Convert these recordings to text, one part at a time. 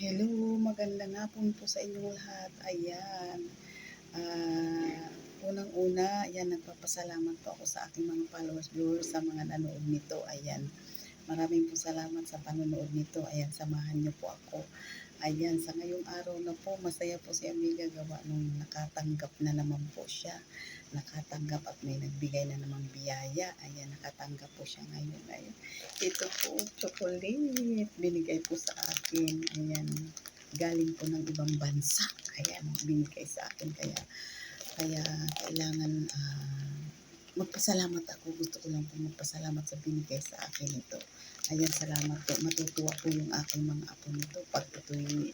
Hello, magandang hapon po sa inyong lahat. Ayan. Ah, unang-una, ayan, nagpapasalamat po ako sa aking mga followers, viewers, sa mga nanood nito. Ayan. Maraming po salamat sa panonood nito. Ayan, samahan niyo po ako. Ayan, sa ngayong araw na po, masaya po si Amiga gawa nung nakatanggap na naman po siya. Nakatanggap at may nagbigay na namang biyaya. Ayan, nakatanggap po siya ngayon. Ayan. Ito po, chocolate. Binigay po sa akin. Ayan, galing po ng ibang bansa. Ayan, binigay sa akin. Kaya, kaya kailangan ah, magpasalamat ako. Gusto ko lang po magpasalamat sa binigay sa akin ito. Ayan, salamat po. Matutuwa po yung aking mga apo nito pag ito'y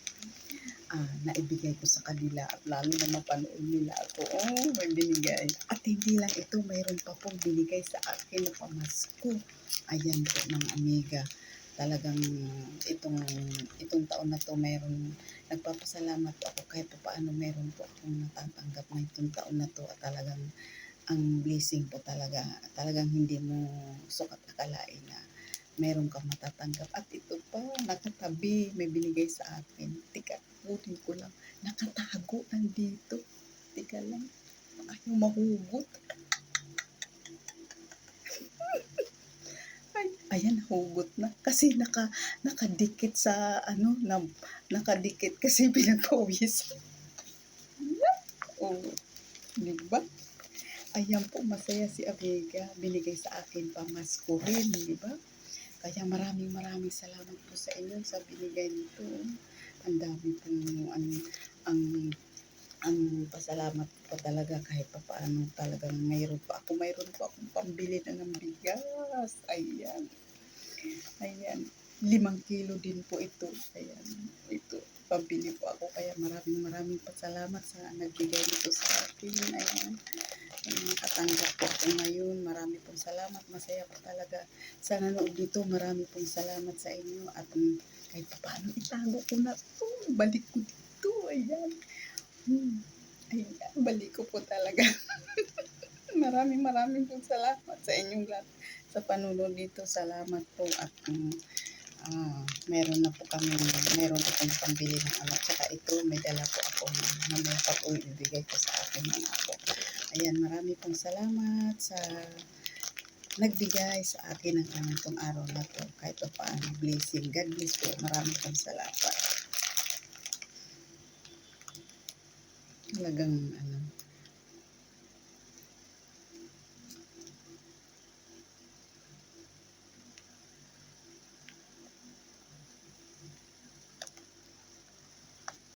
ah, naibigay ko sa kanila at lalo na mapanood nila ako. Oh, may binigay. At hindi lang ito, mayroon pa pong binigay sa akin na pamasko. Ayan po, mga amiga. Talagang itong itong taon na to mayroon nagpapasalamat ako kahit pa paano mayroon po akong natatanggap na itong taon na to at talagang ang blessing po talaga talagang hindi mo sukat akalain na meron kang matatanggap. At ito pa nakatabi may binigay sa akin. Tika butin ko lang. Nakatago nandito. Tika lang. Ayaw mahugot. Ay ayan hugot na. Kasi naka nakadikit sa ano na, nakadikit kasi pinagpawis oh di ba ayan po masaya si Amiga binigay sa akin pamasko rin di ba kaya maraming maraming salamat po sa inyo sa binigay nito. Ang dami pong ang, ang, ang pasalamat po talaga kahit pa paano talagang mayroon pa ako. Mayroon pa akong pambili na ng bigas. Ayan. Ayan. Limang kilo din po ito. Ayan. Ito. Pambili po ako. Kaya maraming maraming pasalamat sa nagbigay nito sa akin. Ayan. Ayan, nakatanggap po ako ngayon. Marami pong salamat. Masaya po talaga sa nanood dito. Marami pong salamat sa inyo. At um, kahit pa paano itago ko na to. Balik ko dito. Ayan. Hmm. Ayan. Balik ko po talaga. maraming maraming pong salamat sa inyong lahat sa panunod dito. Salamat po. At um, ah, meron na po kami, meron akong pambili ng anak. Tsaka ito, may dala po ako na mamaya pa po ibigay ko sa akin mga ako. Ayan, marami pong salamat sa nagbigay sa akin ng ganitong araw na to. Kahit pa paano, blessing. God bless po. Marami pong salamat. Talagang, ano,